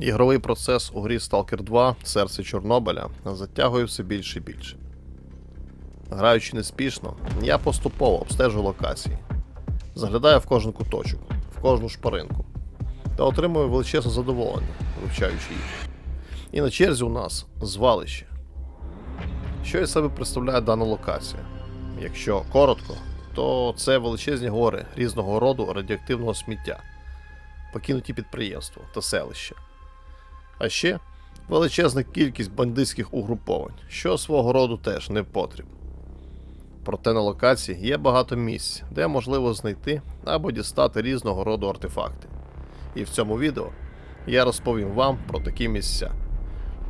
Ігровий процес у грі Stalker 2 Серце Чорнобиля затягує все більше і більше. Граючи неспішно, я поступово обстежую локації, заглядаю в кожен куточок, в кожну шпаринку та отримую величезне задоволення, вивчаючи їх. І на черзі у нас звалище. Що із себе представляє дана локація? Якщо коротко, то це величезні гори різного роду радіоактивного сміття, покинуті підприємства та селища. А ще величезна кількість бандитських угруповань, що свого роду теж не потріб. Проте на локації є багато місць, де можливо знайти або дістати різного роду артефакти. І в цьому відео я розповім вам про такі місця.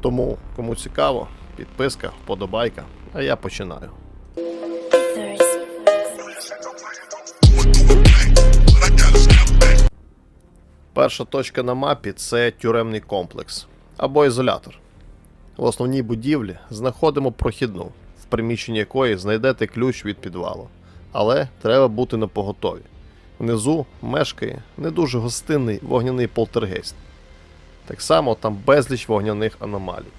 Тому, кому цікаво, підписка, вподобайка, а я починаю. Перша точка на мапі це тюремний комплекс або ізолятор. В основній будівлі знаходимо прохідну, в приміщенні якої знайдете ключ від підвалу. Але треба бути на поготові. Внизу мешкає не дуже гостинний вогняний полтергейст. Так само там безліч вогняних аномалій.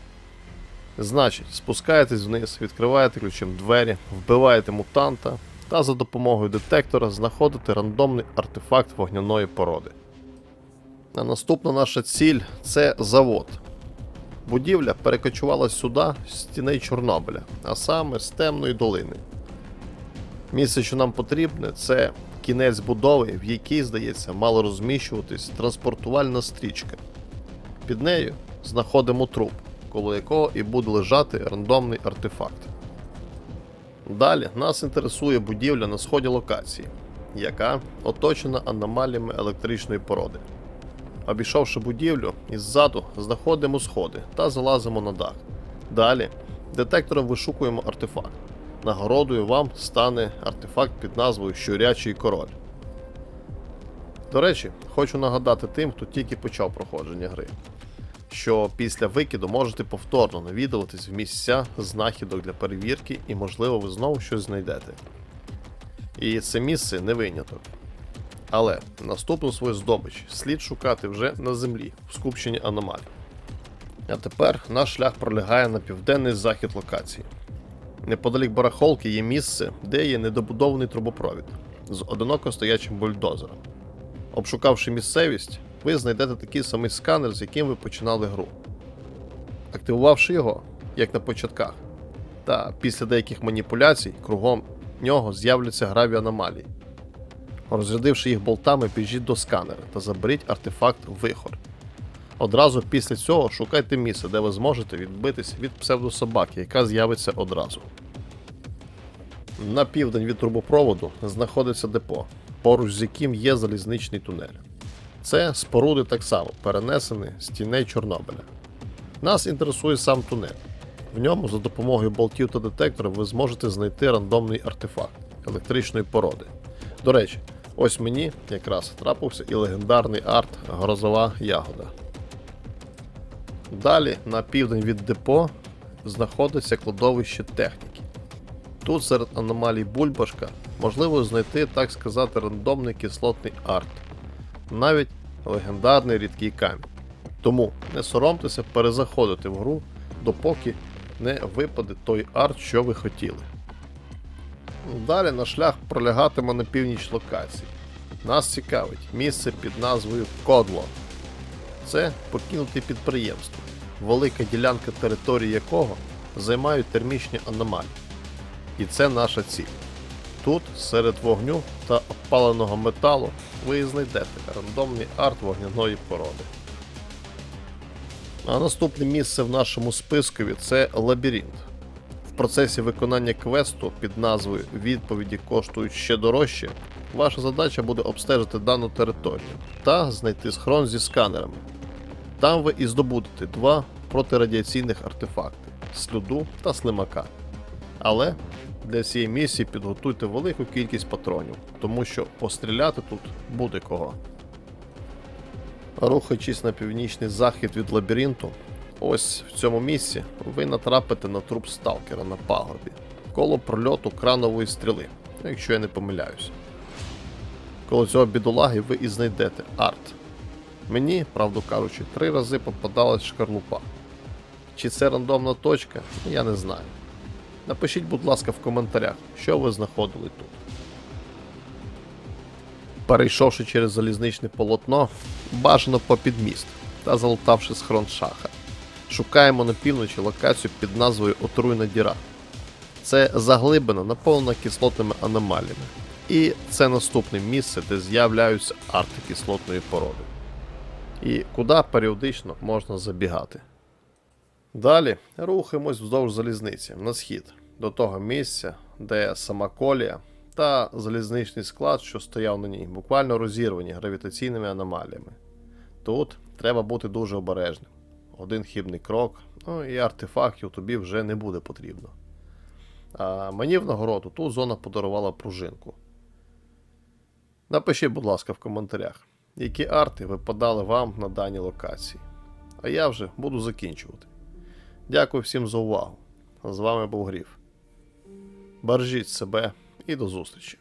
Значить, спускаєтесь вниз, відкриваєте ключем двері, вбиваєте мутанта та за допомогою детектора знаходите рандомний артефакт вогняної породи. А наступна наша ціль це завод. Будівля перекочувала сюди з стіней Чорнобиля, а саме з темної долини. Місце, що нам потрібне, це кінець будови, в якій, здається, мало розміщуватись транспортувальна стрічка. Під нею знаходимо труп, коло якого і буде лежати рандомний артефакт. Далі нас інтересує будівля на сході локації, яка оточена аномаліями електричної породи. Обійшовши будівлю, іззаду знаходимо сходи та залазимо на дах. Далі детектором вишукуємо артефакт. Нагородою вам стане артефакт під назвою Щурячий король. До речі, хочу нагадати тим, хто тільки почав проходження гри, що після викиду можете повторно навідуватись в місця знахідок для перевірки і, можливо, ви знову щось знайдете. І це місце не виняток. Але наступну свою здобич слід шукати вже на землі, в скупченні аномалій. А тепер наш шлях пролягає на південний захід локації. Неподалік барахолки є місце, де є недобудований трубопровід з одиноко стоячим бульдозером. Обшукавши місцевість, ви знайдете такий самий сканер, з яким ви починали гру. Активувавши його, як на початках, та після деяких маніпуляцій, кругом нього з'являться граві аномалії. Розрядивши їх болтами, біжіть до сканера та заберіть артефакт вихор. Одразу після цього шукайте місце, де ви зможете відбитись від псевдособаки, яка з'явиться одразу. На південь від трубопроводу знаходиться депо, поруч з яким є залізничний тунель. Це споруди так само перенесені з тіней Чорнобиля. Нас інтересує сам тунель. В ньому за допомогою болтів та детекторів ви зможете знайти рандомний артефакт електричної породи. До речі, ось мені якраз трапився і легендарний арт Грозова ягода. Далі, на південь від депо, знаходиться кладовище техніки. Тут серед аномалій Бульбашка можливо знайти, так сказати, рандомний кислотний арт, навіть легендарний рідкий камінь. Тому не соромтеся перезаходити в гру, допоки не випаде той арт, що ви хотіли. Далі наш шлях пролягатиме на північ локації. Нас цікавить місце під назвою Кодло. Це покинуте підприємство, велика ділянка території якого займають термічні аномалії. І це наша ціль. Тут, серед вогню та обпаленого металу, ви знайдете рандомний арт вогняної породи. А наступне місце в нашому спискові це лабіринт. Процесі виконання квесту під назвою Відповіді коштують ще дорожче. Ваша задача буде обстежити дану територію та знайти схрон зі сканерами. Там ви і здобудете два протирадіаційних артефакти слюду та слимака. Але для цієї місії підготуйте велику кількість патронів, тому що постріляти тут буде кого. Рухаючись на північний захід від лабіринту, ось в цьому місці ви натрапите на труп сталкера на пагорбі, коло прольоту кранової стріли, якщо я не помиляюсь. Коло цього бідолаги ви і знайдете арт. Мені, правду кажучи, три рази попадалась шкарлупа. Чи це рандомна точка, я не знаю. Напишіть, будь ласка, в коментарях, що ви знаходили тут. Перейшовши через залізничне полотно, бажано попід міст та залутавши схрон шаха. Шукаємо на півночі локацію під назвою Отруйна діра. Це заглибина, наповнена кислотними аномаліями. І це наступне місце, де з'являються арти кислотної породи. І куди періодично можна забігати. Далі рухаємось вздовж залізниці на схід, до того місця, де сама колія та залізничний склад, що стояв на ній, буквально розірвані гравітаційними аномаліями. Тут треба бути дуже обережним. Один хибний крок, ну і артефактів тобі вже не буде потрібно. А мені в нагороду ту зона подарувала пружинку. Напишіть, будь ласка, в коментарях, які арти випадали вам на даній локації. А я вже буду закінчувати. Дякую всім за увагу. З вами був Гріф. Бережіть себе і до зустрічі!